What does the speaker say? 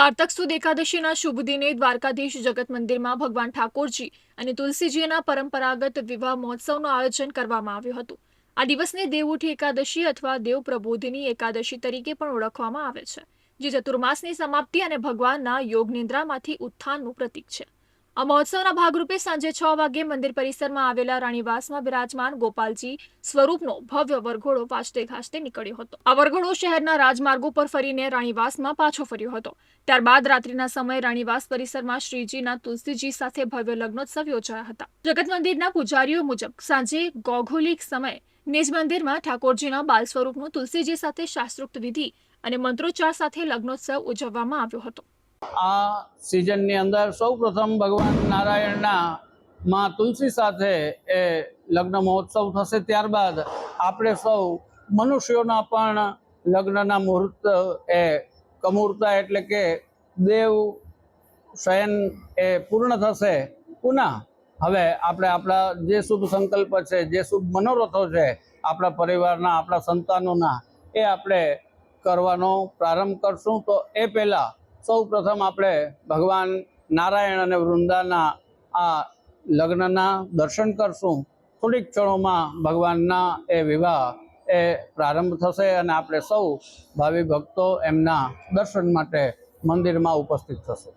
કારતક સુદ એકાદશીના શુભ દિને દ્વારકાધીશ જગત મંદિરમાં ભગવાન ઠાકોરજી અને તુલસીજીના પરંપરાગત વિવાહ મહોત્સવનું આયોજન કરવામાં આવ્યું હતું. આ દિવસને દેવઉઠી એકાદશી અથવા દેવ પ્રબોધિની એકાદશી તરીકે પણ ઓળખવામાં આવે છે, જે ચતુર્માસની સમાપ્તિ અને ભગવાનના યોગ નિદ્રામાંથી ઉત્થાનનું પ્રતીક છે. આ મહોત્સવના ભાગરૂપે સાંજે છ વાગ્યે મંદિર પરિસરમાં આવેલા રાણીવાસમાં બિરાજમાન ગોપાલજી સ્વરૂપનો ભવ્ય વરઘોડો વાજતે ગાજતે નીકળ્યો હતો. આ વરઘોડો શહેરના રાજમાર્ગો પર ફરીને રાણીવાસમાં પાછો ફર્યો હતો. ત્યારબાદ રાત્રિના સમયે રાણીવાસ પરિસરમાં શ્રીજીના તુલસીજી સાથે ભવ્ય લગ્નોત્સવ યોજાયા હતા. જગત મંદિરના પૂજારીઓ મુજબ સાંજે ગોઘોલિક સમયે નિજ મંદિરમાં ઠાકોરજીના બાલ સ્વરૂપનું તુલસીજી સાથે શાસ્ત્રોક્ત વિધિ અને મંત્રોચ્ચાર સાથે લગ્નોત્સવ ઉજવવામાં આવ્યો હતો. આ સિઝનની અંદર સૌ પ્રથમ ભગવાન નારાયણના માં તુલસી સાથે એ લગ્ન મહોત્સવ થશે. ત્યારબાદ આપણે સૌ મનુષ્યોના પણ લગ્નના મુહૂર્ત એ કમૂર્તા એટલે કે દેવ શયન એ પૂર્ણ થશે. પુનઃ હવે આપણે આપણા જે શુભ સંકલ્પ છે, જે શુભ મનોરથો છે, આપણા પરિવારના, આપણા સંતાનોના એ આપણે કરવાનો પ્રારંભ કરશું. તો એ પહેલાં સૌ પ્રથમ આપણે ભગવાન નારાયણ અને વૃંદાના આ લગ્નના દર્શન કરશું. થોડીક ક્ષણોમાં ભગવાનના એ વિવાહ એ પ્રારંભ થશે અને આપણે સૌ ભાવિ ભક્તો એમના દર્શન માટે મંદિરમાં ઉપસ્થિત થશે.